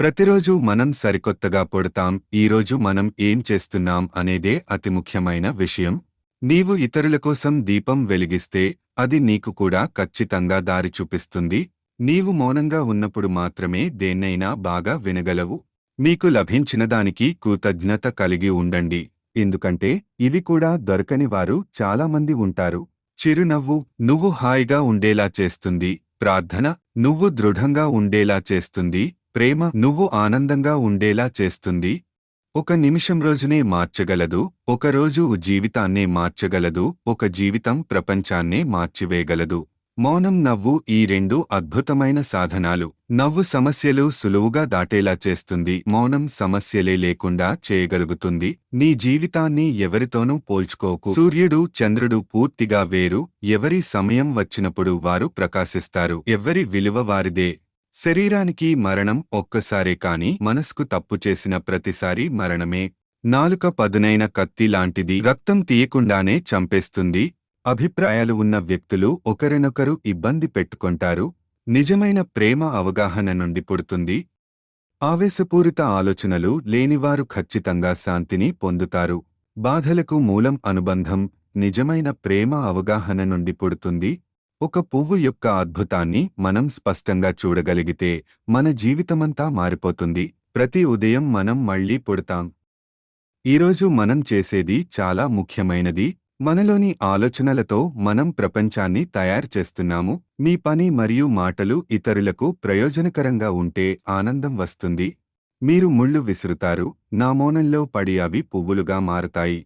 ప్రతిరోజు మనం సరికొత్తగా పుడతాం ఈరోజు మనం ఏం చేస్తున్నాం అనేదే అతి ముఖ్యమైన విషయం. నీవు ఇతరుల కోసం దీపం వెలిగిస్తే అది నీకు కూడా ఖచ్చితంగా దారి చూపిస్తుంది. నీవు మౌనంగా ఉన్నప్పుడు మాత్రమే దేన్నైనా బాగా వినగలవు. మీకు లభించిన దానికి కృతజ్ఞత కలిగి ఉండండి. ఎందుకంటే ఇవి కూడా దొరకని వారు చాలామంది ఉంటారు. చిరునవ్వు నువ్వు హాయిగా ఉండేలా చేస్తుంది. ప్రార్థన నువ్వు దృఢంగా ఉండేలా చేస్తుంది. ప్రేమ నువ్వు ఆనందంగా ఉండేలా చేస్తుంది? ఒక నిమిషం రోజునే మార్చగలదు ఒకరోజు జీవితాన్నే మార్చగలదు ఒక జీవితం ప్రపంచాన్నే మార్చివేయగలదు. మౌనం నవ్వు ఈ రెండు అద్భుతమైన సాధనాలు. నవ్వు సమస్యలు సులువుగా దాటేలా చేస్తుంది మౌనం సమస్యలే లేకుండా చేయగలుగుతుంది. నీ జీవితాన్ని ఎవరితోనూ పోల్చుకోకు. సూర్యుడు చంద్రుడు పూర్తిగా వేరు ఎవరి సమయం వచ్చినప్పుడు వారు ప్రకాశిస్తారు ఎవరి విలువ వారిదే. శరీరానికి మరణం ఒక్కసారే కాని మనస్కు తప్పు చేసిన ప్రతిసారి మరణమే. నాలుక పదునైన కత్తి లాంటిది రక్తం తీయకుండానే చంపేస్తుంది. అభిప్రాయాలు ఉన్న వ్యక్తులు ఒకరినొకరు ఇబ్బంది పెట్టుకుంటారు. నిజమైన ప్రేమ అవగాహన నుండి పుడుతుంది. ఆవేశపూరిత ఆలోచనలు లేనివారు ఖచ్చితంగా శాంతిని పొందుతారు. బాధలకు మూలం అనుబంధం నిజమైన ప్రేమ అవగాహన నుండి పుడుతుంది. ఒక పువ్వు యొక్క అద్భుతాన్ని మనం స్పష్టంగా చూడగలిగితే మన జీవితమంతా మారిపోతుంది. ప్రతి ఉదయం మనం మళ్ళీ పుడతాం. ఈరోజు మనం చేసేది చాలా ముఖ్యమైనది. మనలోని ఆలోచనలతో మనం ప్రపంచాన్ని తయారు చేస్తున్నాము. మీ పని మరియు మాటలు ఇతరులకు ప్రయోజనకరంగా ఉంటే ఆనందం వస్తుంది. మీరు ముళ్ళు విసురుతారు. నా మౌనంలో పడి అవి పువ్వులుగా మారతాయి.